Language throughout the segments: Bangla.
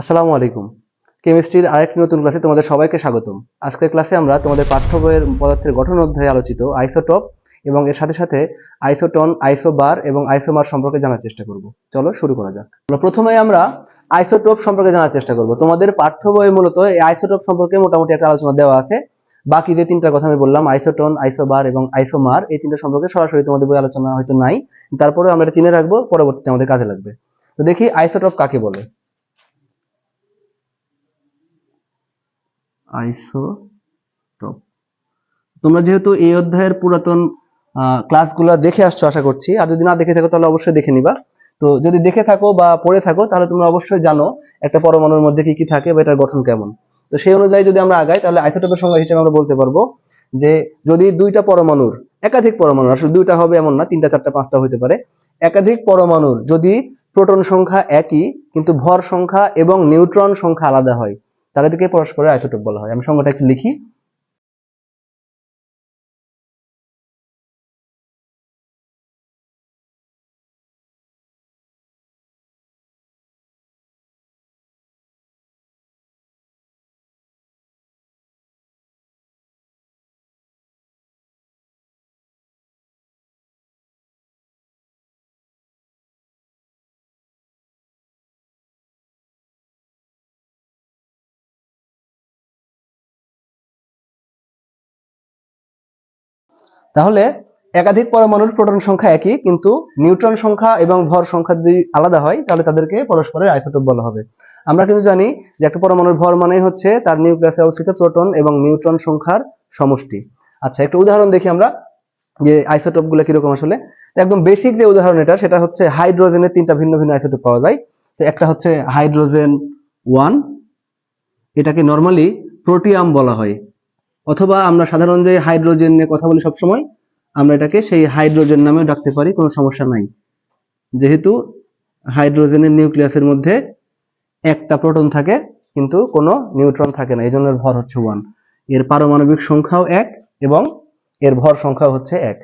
আসসালামু আলাইকুম। কেমিস্ট্রির আরেকটি নতুন ক্লাসে তোমাদের সবাইকে স্বাগতম। আজকের ক্লাসে আমরা তোমাদের পাঠ্য বইয়ের পদার্থের গঠন অধ্যায়ে আলোচিত আইসোটপ এবং এর সাথে সাথে আইসোটন, আইসোবার এবং আইসোমার সম্পর্কে জানার চেষ্টা করব। চলো শুরু করা যাক। প্রথমে আমরা আইসোটপ সম্পর্কে জানার চেষ্টা করব। তোমাদের পাঠ্য বইয়ে মূলত এই আইসোটপ সম্পর্কে মোটামুটি একটা আলোচনা দেওয়া আছে। বাকি যে তিনটা কথা আমি বললাম, আইসোটন, আইসোবার এবং আইসোমার, এই তিনটা সম্পর্কে সরাসরি তোমাদের বই আলোচনা হয়তো নাই। তারপরে আমরা চিনে রাখব, পরবর্তীতে আমাদের কাজে লাগবে। তো দেখি আইসোটপ কাকে বলে? আইসোটপ। তোমরা যেহেতু এই অধ্যায়ের পুরাতন ক্লাসগুলো দেখে আসছো, আশা করছি, আর যদি না দেখে থাকো, তাহলে অবশ্যই দেখে নিবা। তো যদি দেখে থাকো বা পড়ে থাকো, তাহলে তোমরা অবশ্যই জানো একটা পরমাণুর মধ্যে কি কি থাকে বা এটার গঠন কেমন। তো সেই অনুযায়ী যদি আমরা আগাই, তাহলে আইসোটোপের সংজ্ঞা হিসেবে আমরা বলতে পারব যে যদি দুইটা পরমাণুর, একাধিক পরমাণু আসলে দুইটা হবে এমন না, তিনটা, চারটা, পাঁচটা হতে পারে, একাধিক পরমাণুর যদি প্রোটন সংখ্যা একই, কিন্তু ভর সংখ্যা এবং নিউট্রন সংখ্যা আলাদা হয় তাদেরকে পরস্পরের আইসোটোপ বলা হয়। আমি সংজ্ঞাটা একটু লিখি। তাহলে একাধিক পরমাণুর প্রোটন সংখ্যা একই, কিন্তু নিউট্রন সংখ্যা এবং ভর সংখ্যা যদি আলাদা হয়, তাহলে তাদেরকে পরস্পরের আইসোটোপ বলা হবে। আমরা কিন্তু জানি যে একটা পরমাণুর ভর মানেই হচ্ছে তার নিউক্লিয়াসে অবস্থিত প্রোটন এবং নিউট্রন সংখ্যার সমষ্টি। আচ্ছা একটা উদাহরণ দেখি আমরা যে আইসোটোপগুলো কীরকম আসলে। একদম বেসিক যে উদাহরণ এটা, সেটা হচ্ছে হাইড্রোজেনের তিনটা ভিন্ন ভিন্ন আইসোটোপ পাওয়া যায়। তো একটা হচ্ছে হাইড্রোজেন ওয়ান, এটাকে নর্মালি প্রোটিয়াম বলা হয়। অথবা আমরা সাধারণ যে হাইড্রোজেন নিয়ে কথা বলি সবসময়, আমরা এটাকে সেই হাইড্রোজেন নামেও ডাকতে পারি, কোনো সমস্যা নাই। যেহেতু হাইড্রোজেনের নিউক্লিয়াসের মধ্যে একটা প্রোটন থাকে, কিন্তু কোনো নিউট্রন থাকে না এই জন্য ভর হচ্ছে ওয়ান। এর পারমাণবিক সংখ্যাও এক এবং এর ভর সংখ্যাও হচ্ছে এক।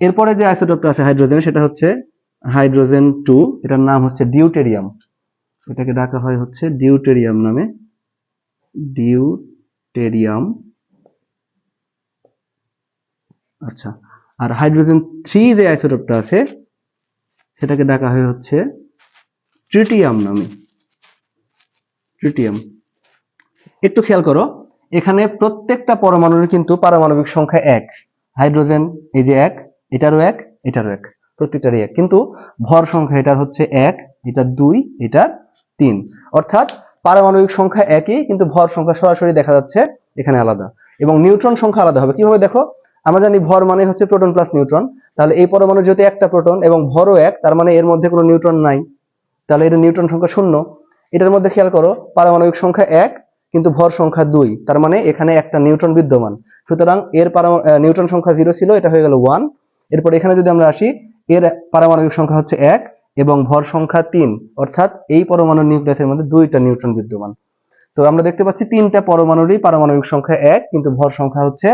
এরপরে যে আইসোটোপটা আছে হাইড্রোজেন, সেটা হচ্ছে হাইড্রোজেন টু, এটার নাম হচ্ছে ডিউটেরিয়াম। এটাকে ডাকা হয় হচ্ছে ডিউটেরিয়াম নামে। ডিউটেরিয়াম আচ্ছা আর হাইড্রোজেন থ্রি যে আইসোটোপটা আছে, সেটাকে ডাকা হয় হচ্ছে ট্রিটিয়াম নামে। ট্রিটিয়াম। একটু খেয়াল করো, এখানে প্রত্যেকটা পরমাণুর কিন্তু পারমাণবিক সংখ্যা এক। হাইড্রোজেন, এই যে এক, এটারও এক এটারও এক, প্রত্যেকটারই এক। কিন্তু ভর সংখ্যা এটার হচ্ছে এক, এটা দুই, এটার তিন। অর্থাৎ পারমাণবিক সংখ্যা একই, কিন্তু ভর সংখ্যা সরাসরি দেখা যাচ্ছে এখানে আলাদা। এবং নিউট্রন সংখ্যা আলাদা হবে। কীভাবে দেখো? আমরা জানি ভর মানে হচ্ছে প্রোটন প্লাস নিউট্রন। তাহলে এই পরমাণু যেহেতু একটা প্রোটন এবং ভরও এক, তার মানে এর মধ্যে কোনো নিউট্রন নাই। তাহলে এটা নিউট্রন সংখ্যা শূন্য। এটার মধ্যে খেয়াল করো, পারমাণবিক সংখ্যা এক, কিন্তু ভর সংখ্যা দুই, তার মানে এখানে একটা নিউট্রন বিদ্যমান। সুতরাং এর নিউট্রন সংখ্যা জিরো ছিল, এটা হয়ে গেল ওয়ান এরপর এখানে যদি আমরা আসি, এর পারমাণবিক সংখ্যা হচ্ছে এক এবং ভর সংখ্যা তিন, অর্থাৎ এই পরমাণু নিউক্লিয়াসের মধ্যে দুইটা নিউট্রন বিদ্যমান। তো আমরা দেখতে পাচ্ছি তিনটা পরমাণুরই পারমাণবিক সংখ্যা এক, কিন্তু ভর সংখ্যা হচ্ছে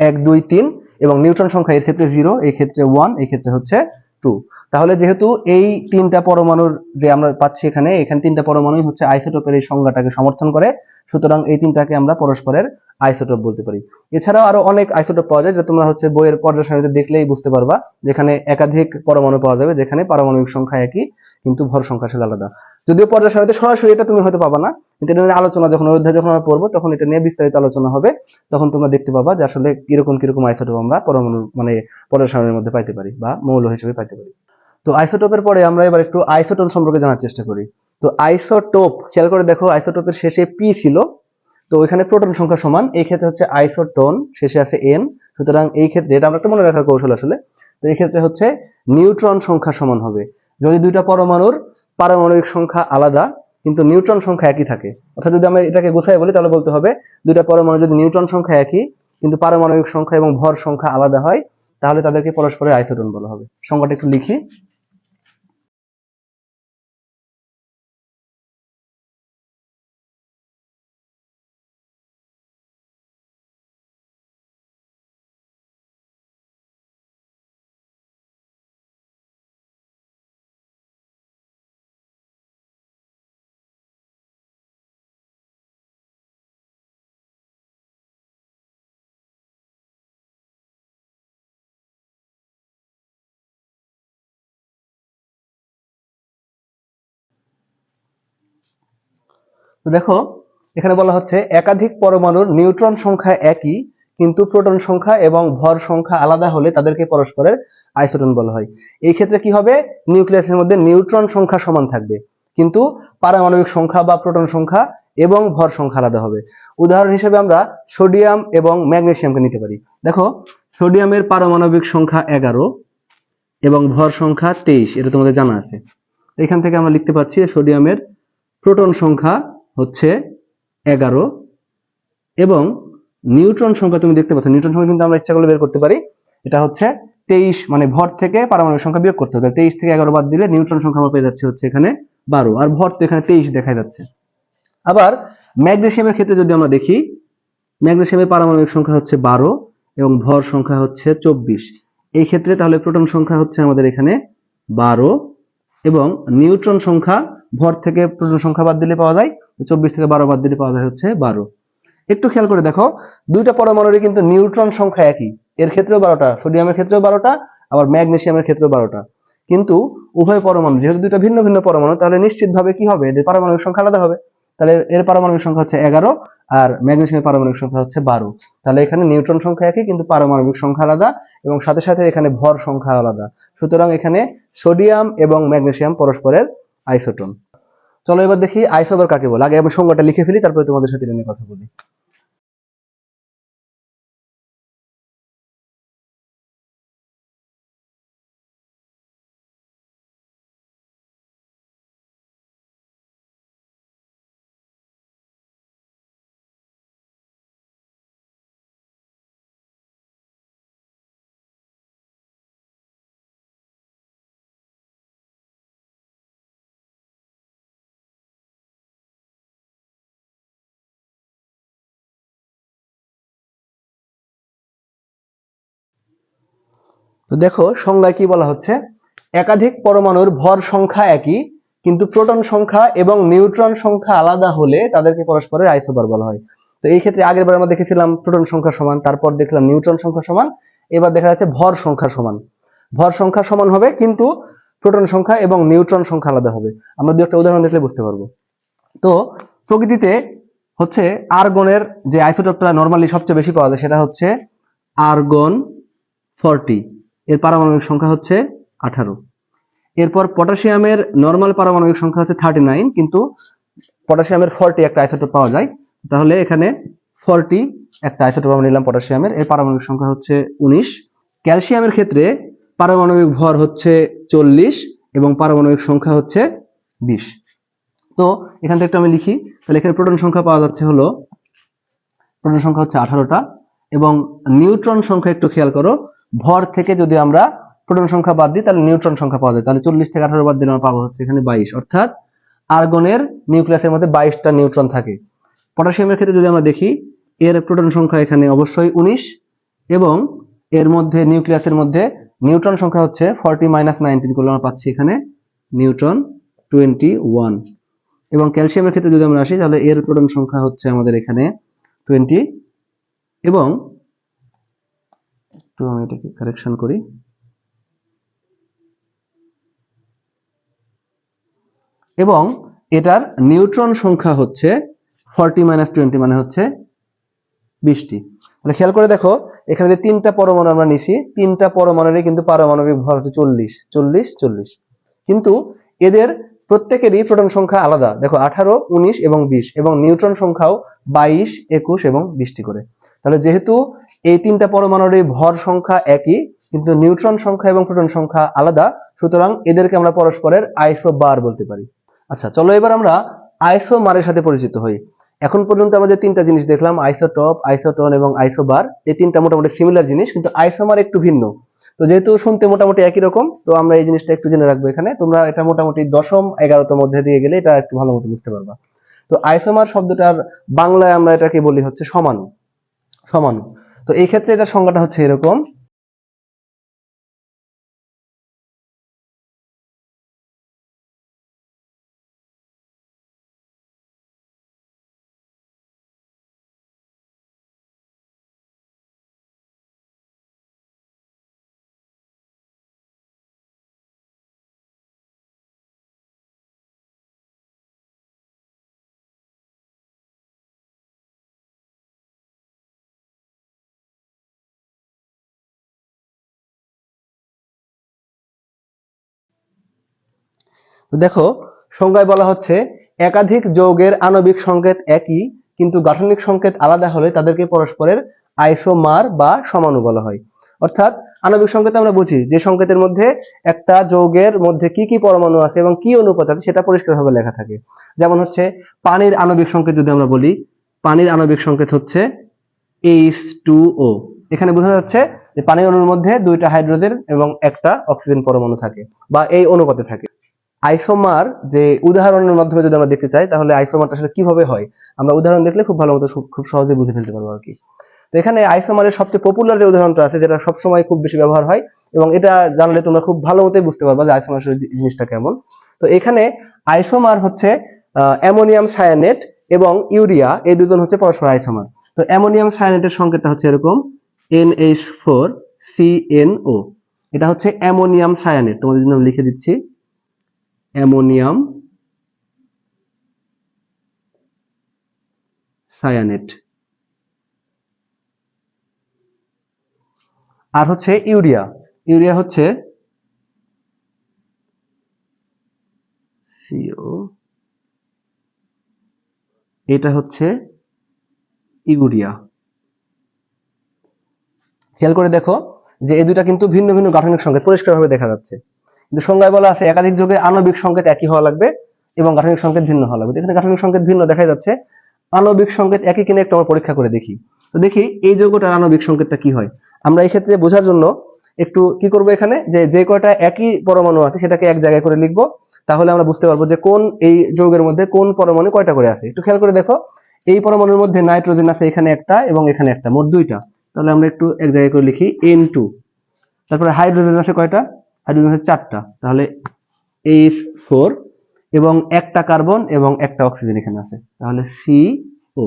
এক, দুই, তিন এবং নিউট্রন সংখ্যা এর ক্ষেত্রে জিরো এই ক্ষেত্রে ওয়ান এই ক্ষেত্রে হচ্ছে টু। তাহলে যেহেতু এই তিনটা পরমাণুর যে আমরা পাচ্ছি এখানে এখানে তিনটা পরমাণুই হচ্ছে আইসোটোপের এই সংজ্ঞাটাকে সমর্থন করে, সুতরাং এই তিনটাকে আমরা পরস্পরের আইসোটোপ বলতে পারি। এছাড়াও আরও অনেক আইসোটোপ পাওয়া যায় যেটা তোমরা হচ্ছে বইয়ের পর্যা সারণীতে দেখলেই বুঝতে পারবা, যেখানে একাধিক পরমাণু পাওয়া যাবে, যেখানে পারমাণবিক সংখ্যা একই, কিন্তু ভর সংখ্যা আসলে আলাদা। যদিও পর্যা সারণীতে সরাসরি এটা তুমি হয়তো পাবা না এটা নিয়ে আলোচনা যখন, অধ্যায় যখন আমরা পড়ব, তখন এটা নিয়ে বিস্তারিত আলোচনা হবে, তখন তোমরা দেখতে পাবা যে আসলে কীরকম কীরকম আইসোটোপ আমরা পরমাণু মানে পর্যা সারণীর মধ্যে পাইতে পারি বা মৌল হিসেবে পাইতে পারি। তো আইসোটোপের পরে আমরা এবার একটু আইসোটোন সম্পর্কে জানার চেষ্টা করি। তো আইসোটোপ, খেয়াল করে দেখো, আইসোটোপের শেষে পি ছিল তো ওইখানে প্রোটন সংখ্যা সমান, এই ক্ষেত্রে হচ্ছে আইসোটোন শেষে আছে এন সুতরাং এই ক্ষেত্রে এটা আমরা একটা মনে রাখার কৌশল আসলে, তো এই ক্ষেত্রে হচ্ছে নিউট্রন সংখ্যা সমান হবে। যদি দুইটা পরমাণুর পারমাণবিক সংখ্যা আলাদা, কিন্তু নিউট্রন সংখ্যা একই থাকে, অর্থাৎ যদি আমরা এটাকে গোছায় বলি, তাহলে বলতে হবে দুইটা পরমাণু যদি নিউট্রন সংখ্যা একই, কিন্তু পারমাণবিক সংখ্যা এবং ভর সংখ্যা আলাদা হয়, তাহলে তাদেরকে পরস্পরের আইসোটোন বলা হবে। সংখ্যাটা একটু লিখি। তো দেখো, এখানে বলা হচ্ছে একাধিক পরমাণুর নিউট্রন সংখ্যা একই, কিন্তু প্রোটন সংখ্যা এবং ভর সংখ্যা আলাদা হলে তাদেরকে পরস্পরের আইসোটন বলা হয়। এই ক্ষেত্রে কি হবে? নিউক্লিয়াসের মধ্যে নিউট্রন সংখ্যা সমান থাকবে, কিন্তু পারমাণবিক সংখ্যা বা প্রোটন সংখ্যা এবং ভর সংখ্যা আলাদা হবে। উদাহরণ হিসেবে আমরা সোডিয়াম এবং ম্যাগনেসিয়ামকে নিতে পারি। দেখো, সোডিয়ামের পারমাণবিক সংখ্যা এগারো এবং ভর সংখ্যা তেইশ, এটা তোমাদের জানা আছে। এখান থেকে আমরা লিখতে পাচ্ছি সোডিয়ামের প্রোটন সংখ্যা হচ্ছে এগারো এবং নিউট্রন সংখ্যা তুমি দেখতে পাচ্ছ। নিউট্রন সংখ্যা কিন্তু আমরা ইচ্ছা করলে বের করতে পারি। এটা হচ্ছে তেইশ মানে ভর থেকে পারমাণবিক সংখ্যা বিয়োগ করতে হবে। তেইশ থেকে এগারো বাদ দিলে নিউট্রন সংখ্যা আমরা পেয়ে যাচ্ছে হচ্ছে এখানে বারো। আর ভর তো এখানে তেইশ দেখা যাচ্ছে। আবার ম্যাগনেসিয়ামের ক্ষেত্রে যদি আমরা দেখি, ম্যাগনেসিয়ামের পারমাণবিক সংখ্যা হচ্ছে বারো এবং ভর সংখ্যা হচ্ছে চব্বিশ। এই ক্ষেত্রে তাহলে প্রোটন সংখ্যা হচ্ছে আমাদের এখানে বারো এবং নিউট্রন সংখ্যা ভর থেকে প্রোটন সংখ্যা বাদ দিলে পাওয়া যায়, চব্বিশ থেকে বারো বাদ দিলে পাওয়া যায় হচ্ছে বারো। একটু খেয়াল করে দেখো, দুইটা পরমাণুরই কিন্তু নিউট্রন সংখ্যা একই। এর ক্ষেত্রেও বারোটা, সোডিয়ামের ক্ষেত্রেও বারোটা, আবার ম্যাগনেশিয়ামের ক্ষেত্রেও বারোটা। কিন্তু উভয় পরমাণু, যেহেতু দুইটা ভিন্ন ভিন্ন পরমাণু, তাহলে নিশ্চিতভাবে কি হবে? এদের পারমাণবিক সংখ্যা আলাদা হবে। তাহলে এর পারমাণবিক সংখ্যা হচ্ছে এগারো আর ম্যাগনেশিয়ামের পারমাণবিক সংখ্যা হচ্ছে বারো। তাহলে এখানে নিউট্রন সংখ্যা একই, কিন্তু পারমাণবিক সংখ্যা আলাদা এবং সাথে সাথে এখানে ভর সংখ্যা আলাদা। সুতরাং এখানে সোডিয়াম এবং ম্যাগনেসিয়াম পরস্পরের আইসোটন। চলো এবার দেখি আইসোবার কাকে বলে। আগে আমি সংজ্ঞাটা লিখে ফেলি, তারপরে তোমাদের সাথে নিয়ে কথা বলি। তো দেখো, সংজ্ঞায় কি বলা হচ্ছে? একাধিক পরমাণুর ভর সংখ্যা একই, কিন্তু প্রোটন সংখ্যা এবং নিউট্রন সংখ্যা আলাদা হলে তাদেরকে পরস্পরের আইসোবার বলা হয়। তো এই ক্ষেত্রে আগের বার আমরা দেখেছিলাম প্রোটন সংখ্যা সমান, তারপর দেখলাম নিউট্রন সংখ্যা সমান, এবার দেখা যাচ্ছে ভর সংখ্যা সমান। ভর সংখ্যা সমান হবে, কিন্তু প্রোটন সংখ্যা এবং নিউট্রন সংখ্যা আলাদা হবে। আমরা দু একটা উদাহরণ দেখলে বুঝতে পারব। তো প্রকৃতিতে হচ্ছে আর্গনের যে আইসোটোপটা নর্মালি সবচেয়ে বেশি পাওয়া যায়, সেটা হচ্ছে আর্গন ফর্টি। এর পারমাণবিক সংখ্যা হচ্ছে আঠারো। এরপর পটাশিয়ামের নর্মাল পারমাণবিক সংখ্যা হচ্ছে থার্টি নাইন কিন্তু পটাশিয়ামের ফর্টি একটা আইসোটোপ পাওয়া যায়। তাহলে এখানে ফর্টি একটা আইসোটোপ আমরা নিলাম পটাশিয়ামের, এর পারমাণবিক সংখ্যা হচ্ছে উনিশ। ক্যালসিয়ামের ক্ষেত্রে পারমাণবিক ভর হচ্ছে চল্লিশ এবং পারমাণবিক সংখ্যা হচ্ছে বিশ। তো এখান থেকে আমি লিখি, তাহলে এখানে প্রোটন সংখ্যা পাওয়া যাচ্ছে হলো প্রোটন সংখ্যা হচ্ছে আঠারোটা এবং নিউট্রন সংখ্যা একটু খেয়াল করো ভর থেকে যদি আমরা প্রোটন সংখ্যা বাদ দিই, তাহলে নিউট্রন সংখ্যা পাওয়া যায়। তাহলে চল্লিশ থেকে আঠারো বাদ দিলে আমরা পাবো হচ্ছে এখানে বাইশ। অর্থাৎ আর্গনের নিউক্লিয়াসের মধ্যে বাইশটা নিউট্রন থাকে। পটাশিয়ামের ক্ষেত্রে যদি আমরা দেখি, এর প্রোটন সংখ্যা এখানে অবশ্যই উনিশ এবং এর মধ্যে নিউক্লিয়াসের মধ্যে নিউট্রন সংখ্যা হচ্ছে ফর্টি মাইনাস নাইনটিন করলে আমরা পাচ্ছি এখানে নিউট্রন টোয়েন্টি ওয়ান। এবং ক্যালসিয়ামের ক্ষেত্রে যদি আমরা আসি, তাহলে এর প্রোটন সংখ্যা হচ্ছে আমাদের এখানে টোয়েন্টি এবং একটু আমি এটাকে কারেকশন করি। এবং এটার নিউট্রন সংখ্যা হচ্ছে ফর্টি মাইনাস টোয়েন্টি মানে হচ্ছে বিশটি। তাহলে খেয়াল করে দেখো, এখানে যে তিনটা পরমাণু আমরা নিছি, তিনটা পরমাণুরই কিন্তু পারমাণবিক ভর হচ্ছে চল্লিশ চল্লিশ চল্লিশ। কিন্তু এদের প্রত্যেকেরই প্রোটন সংখ্যা আলাদা। দেখো, আঠারো, উনিশ এবং বিশ এবং নিউট্রন সংখ্যাও বাইশ, একুশ এবং বিশটি করে। তাহলে যেহেতু এই তিনটা পরমাণুরই ভর সংখ্যা একই, কিন্তু নিউট্রন সংখ্যা এবং প্রোটন সংখ্যা আলাদা। সুতরাং এদেরকে আমরা পরস্পরের আইসো বার বলতে পারি। আচ্ছা চলো এবার আমরা আইসোমারের সাথে পরিচিত হই। এখন পর্যন্ত আমরা যে তিনটা জিনিস দেখলাম, আইসোটপ, আইসোটন এবং আইসোবার, এই তিনটা মোটামুটি সিমিলার জিনিস, কিন্তু আইসোমার একটু ভিন্ন। তো যেহেতু শুনতে মোটামুটি একই রকম, তো আমরা এই জিনিসটা একটু জেনে রাখব এখানে। তোমরা এটা মোটামুটি দশম, এগারোতম মধ্যে দিয়ে গেলে এটা একটু ভালো মতো বুঝতে পারবা। তো আইসোমার শব্দটার বাংলায় আমরা এটাকে বলি হচ্ছে সমান। সমান। তো এই ক্ষেত্রে এটা সংজ্ঞাটা হচ্ছে এরকম। তো দেখো, সংজ্ঞায় বলা হচ্ছে, একাধিক যৌগের আণবিক সংকেত একই, কিন্তু গাঠনিক সংকেত আলাদা হলে তাদেরকে পরস্পরের আইসোমার বা সমাণু বলা হয়। অর্থাৎ, আণবিক সংকেত আমরা বুঝি, যে সংকেতের মধ্যে একটা যৌগের মধ্যে কি কি পরমাণু আছে এবং কি অনুপাত আছে সেটা পরিষ্কারভাবে লেখা থাকে। যেমন হচ্ছে, পানির আণবিক সংকেত যদি আমরা বলি, পানির আণবিক সংকেত হচ্ছে এইচ টু ও এখানে বোঝা যাচ্ছে যে পানির অণুর মধ্যে দুইটা হাইড্রোজেন এবং একটা অক্সিজেন পরমাণু থাকে বা এই অনুপাতে থাকে। আইসোমার যে উদাহরণের মাধ্যমে যদি আমরা দেখতে চাই, তাহলে আইসোমারটা আসলে কীভাবে হয়? আমরা উদাহরণ দেখলে খুব ভালো মতো খুব সহজে বুঝে ফেলতে পারব আর কি। তো এখানে আইসোমারের সবচেয়ে পপুলার যে উদাহরণটা আছে, যেটা সবসময় খুব বেশি ব্যবহার হয়, এবং এটা জানলে তোমরা খুব ভালো মতোই বুঝতে পারবা যে আইসোমার জিনিসটা কেমন। তো এখানে আইসোমার হচ্ছে অ্যামোনিয়াম সায়ানেট এবং ইউরিয়া, এই দুজন হচ্ছে পরস্পর আইসোমার। তো অ্যামোনিয়াম সায়ানেটের সংকেতটা হচ্ছে এরকম, এনএইচ ফোর সিএনও এটা হচ্ছে অ্যামোনিয়াম সায়ানেট, তোমাদের জন্য লিখে দিচ্ছি। Ammonium cyanate. আর হচ্ছে ইউরিয়া। ইউরিয়া হচ্ছে সিও। এটা হচ্ছে ইউরিয়া। খেয়াল করে দেখো যে এই দুটা কিন্তু ভিন্ন ভিন্ন গাঠনিক সংকেত পরিষ্কারভাবে দেখা যাচ্ছে। কিন্তু সংজ্ঞায় বলা আছে, একাধিক যোগে আণবিক সংকেত একই হওয়া লাগবে এবং গাঠনিক সংকেত ভিন্ন হওয়া লাগবে। এখানে গাঠনিক সংকেত ভিন্ন দেখা যাচ্ছে। আণবিক সংকেত একই কিনা একটু আমরা পরীক্ষা করে দেখি। তো দেখি, এই যৌগটার আণবিক সংকেতটা কি হয়? আমরা এই ক্ষেত্রে বোঝার জন্য একটু কি করব এখানে? যে যে কয়টা একই পরমাণু আছে, সেটাকে এক জায়গায় করে লিখব। তাহলে আমরা বুঝতে পারব যে কোন এই যৌগের মধ্যে কোন পরমাণু কয়টা করে আছে। একটু খেয়াল করে দেখো, এই পরমাণুর মধ্যে নাইট্রোজেন আছে এখানে একটা এবং এখানে একটা, মোট দুইটা। তাহলে আমরা একটু এক জায়গায় করে লিখি এন টু তারপরে হাইড্রোজেন আছে কয়টা? হাইড্রোজেন আছে চারটা। তাহলে এইচ ফোর এবং একটা কার্বন এবং একটা অক্সিজেন এখানে আছে। তাহলে সি ও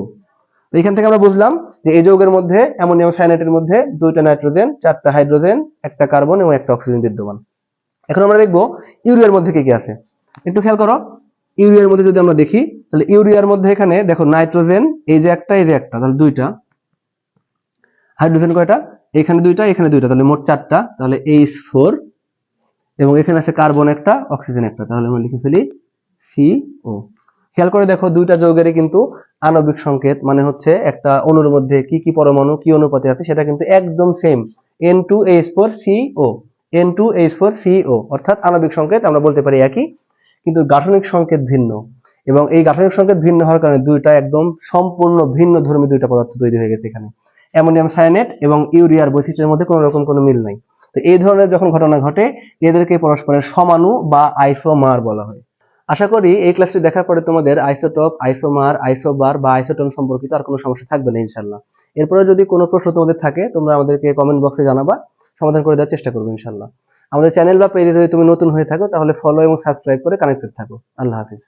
এখান থেকে আমরা বুঝলাম যে এই যৌগের মধ্যে অ্যামোনিয়াম সায়ানাইটের মধ্যে দুইটা নাইট্রোজেন, চারটা হাইড্রোজেন, একটা কার্বন এবং একটা অক্সিজেন বিদ্যমান। এখন আমরা দেখব ইউরিয়ার মধ্যে কি কি আছে। একটু খেয়াল করো, ইউরিয়ার মধ্যে যদি আমরা দেখি, তাহলে ইউরিয়ার মধ্যে এখানে দেখো নাইট্রোজেন, এই যে একটা, এই যে একটা, তাহলে দুইটা। হাইড্রোজেন কয়টা? এখানে দুইটা এখানে দুইটা, তাহলে মোট চারটা। তাহলে এইচ ফোর এবং এখানে আছে কার্বন একটা, অক্সিজেন একটা, তাহলে আমরা লিখে ফেলি সি ও খেয়াল করে দেখো, দুইটা যৌগেরই কিন্তু আণবিক সংকেত মানে হচ্ছে একটা অণুর মধ্যে কি কি পরমাণু, কি অনুপাতে আছে, সেটা কিন্তু একদম same N two H four C O N two H four C O অর্থাৎ আণবিক সংকেত, আমরা বলতে পারি একই, কিন্তু গাঠনিক সংকেত ভিন্ন। এবং এই গাঠনিক সংকেত ভিন্ন হওয়ার কারণে দুইটা একদম সম্পূর্ণ ভিন্ন ধর্মী দুইটা পদার্থ তৈরি হয়ে গেছে এখানে। অ্যামোনিয়াম সায়ানেট এবং ইউরিয়ার বৈশিষ্ট্যের মধ্যে কোনো রকম কোনো মিল নাই। তো এই ধরনের যখন ঘটনা ঘটে, এদেরকে পরস্পরের সমাণু বা আইসোমার বলা হয়। আশা করি এই ক্লাসটি দেখার পরে তোমাদের আইসোটপ, আইসোমার, আইসোবার বা আইসোটোন সম্পর্কিত আর কোনো সমস্যা থাকবে না ইনশাল্লাহ এরপরে যদি কোনো প্রশ্ন তোমাদের থাকে, তোমরা আমাদেরকে কমেন্ট বক্সে জানাবা, সমাধান করে দেওয়ার চেষ্টা করব ইনশাল্লাহ আমাদের চ্যানেল বা পেজে যদি তুমি নতুন হয়ে থাকো, তাহলে ফলো এবং সাবস্ক্রাইব করে কানেক্টেড থাকো। আল্লাহ হাফিজ।